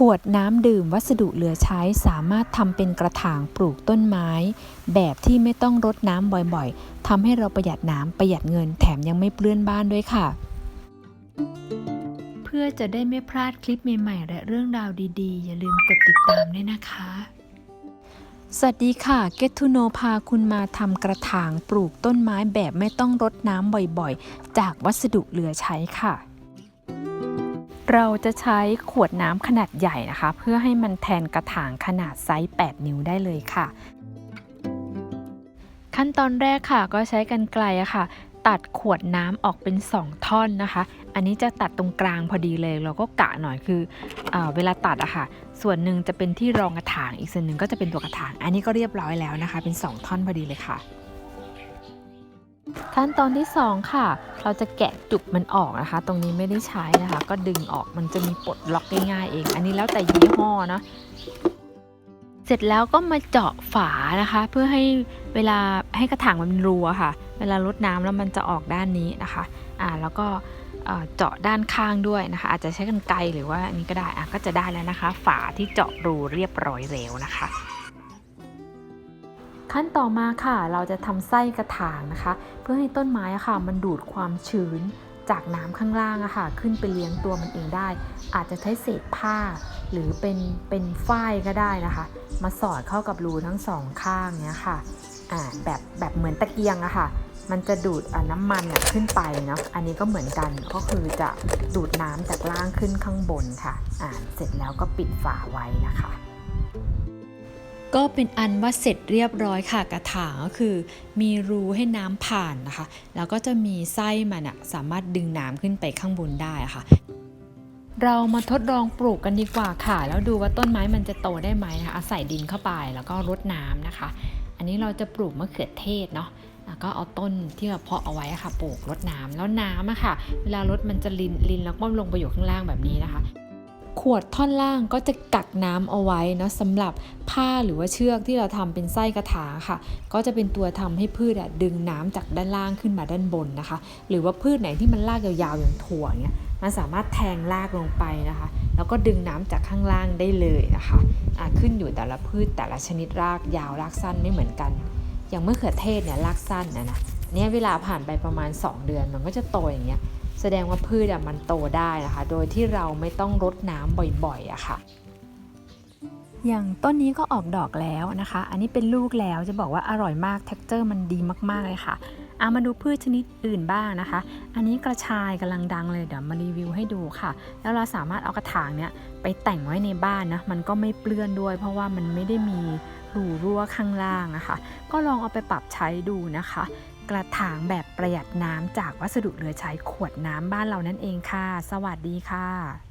ขวดน้ำดื่มวัสดุเหลือใช้สามารถทำเป็นกระถางปลูกต้นไม้ แบบที่ไม่ต้องรดน้ำบ่อยๆทำให้เราประหยัดน้ำประหยัดเงินแถมยังไม่เปื้อนบ้านด้วยค่ะ เพื่อจะได้ไม่พลาดคลิปใหม่ๆ และเรื่องราวดีๆ อย่าลืมกดติดตามด้วยนะคะ สวัสดีค่ะ Get to know พาคุณมาทำกระถางปลูกต้นไม้แบบไม่ต้องรดน้ำบ่อยๆ จากวัสดุเหลือใช้ค่ะ เราจะใช้ขวดน้ำขนาดใหญ่นะคะ เพื่อให้มันแทนกระถางขนาดไซส์ 8 นิ้วได้เลยค่ะ ขั้นตอนแรกค่ะก็ใช้กันไกลอะค่ะ ตัดขวดน้ำออกเป็น 2 ท่อนนะคะ อันนี้จะตัดตรงกลางพอดีเลย เราก็กะหน่อยคือเอเวลาตัดอะค่ะ ส่วนหนึ่งจะเป็นที่รองกระถางอีกส่วนหนึ่งก็จะเป็นตัวกระถาง อันนี้ก็เรียบร้อยแล้วนะคะ เป็น 2 ท่อนพอดีเลยค่ะ ขั้นตอนที่ 2 ค่ะ เราจะแกะจุกมันออกนะคะ ตรงนี้ไม่ได้ใช้นะคะ ก็ดึงออกมันจะมีปลดล็อกง่ายๆเอง อันนี้แล้วแต่ยี่ห้อนะเสร็จแล้วก็มาเจาะฝานะคะ เพื่อให้เวลาให้กระถางมันรัวค่ะ เวลารดน้ำแล้วมันจะออกด้านนี้นะคะ อ่าแล้วก็เจาะด้านข้างด้วยนะคะ อาจจะใช้กันไกรหรือว่าอันนี้ก็ได้อะก็จะได้แล้วนะคะ ฝาที่เจาะรูเรียบร้อยแล้วนะคะ ขั้นต่อมาค่ะ เราจะทำไส้กระถางนะคะ เพื่อให้ต้นไม้ค่ะ มันดูดความชื้นจากน้ำข้างล่างอะค่ะ ขึ้นไปเลี้ยงตัวมันเองได้ อาจจะใช้เศษผ้า หรือเป็นเป็นฝ้ายก็ได้นะคะ มาสอดเข้ากับรูทั้งสองข้างเนี้ยค่ะอ่าแบบแบบเหมือนตะเกียงอะค่ะ มันจะดูดน้ำมันขึ้นไปเนาะอันนี้ก็เหมือนกันก็คือจะดูดน้ำจากล่างขึ้นข้างบนค่ะอ่าเสร็จแล้วก็ปิดฝาไว้นะคะ ก็เป็นอันว่าเสร็จเรียบร้อยค่ะกระถางก็คือ มีรูให้น้ำผ่านนะคะ แล้วก็จะมีไส้มันอะสามารถดึงน้ำขึ้นไปข้างบนได้ะค่ะ เรามาทดลองปลูกกันดีกว่าค่ะ แล้วดูว่าต้นไม้มันจะโตได้ไหมนะคะอาใส่ดินเข้าไปแล้วก็รดน้ำนะคะ อันนี้เราจะปลูกมะเขือเทศเนาะแล้วก็เอาต้นที่เราเพาะเอาไว้ค่ะ ปลูกรดน้ำแล้วน้ำอะค่ะ เวลารดมันจะลินลินแล้วก็ลงไปอยู่ข้างล่างแบบนี้นะคะ ขวดท่อนล่างก็จะกักน้ำเอาไว้นะสำหรับผ้าหรือว่าเชือกที่เราทำเป็นไส้กระถางค่ะ ก็จะเป็นตัวทำให้พืชดึงน้ำจากด้านล่างขึ้นมาด้านบนนะคะ หรือว่าพืชไหนที่มันรากยาวๆอย่างถั่วเนี่ยมันสามารถแทงรากลงไปนะคะ แล้วก็ดึงน้ำจากข้างล่างได้เลยนะคะอะขึ้นอยู่แต่ละพืชแต่ละชนิดรากยาวรากสั้นไม่เหมือนกัน อย่างมะเขือเทศเนี่ยรากสั้นนะนะเนี่ยเวลาผ่านไปประมาณ 2 เดือนมันก็จะโตอย่างเงี้ย แสดงว่าพืชอะมันโตได้นะคะ โดยที่เราไม่ต้องรดน้ำบ่อยๆอะค่ะ อย่างต้นนี้ก็ออกดอกแล้วนะคะ อันนี้เป็นลูกแล้วจะบอกว่าอร่อยมากเท็กเจอร์มันดีมากๆเลยค่ะเอามาดูพืชชนิดอื่นบ้างนะคะ อันนี้กระชายกำลังดังเลยเดี๋ยวมารีวิวให้ดูค่ะ แล้วเราสามารถเอากระถางเนี้ยไปแต่งไว้ในบ้านนะ มันก็ไม่เปื้อนด้วย เพราะว่ามันไม่ได้มีรูรั่วข้างล่างนะคะก็ลองเอาไปปรับใช้ดูนะคะ กระถางแบบประหยัดน้ำจากวัสดุเหลือใช้ขวดน้ำบ้านเรานั่นเองค่ะ สวัสดีค่ะ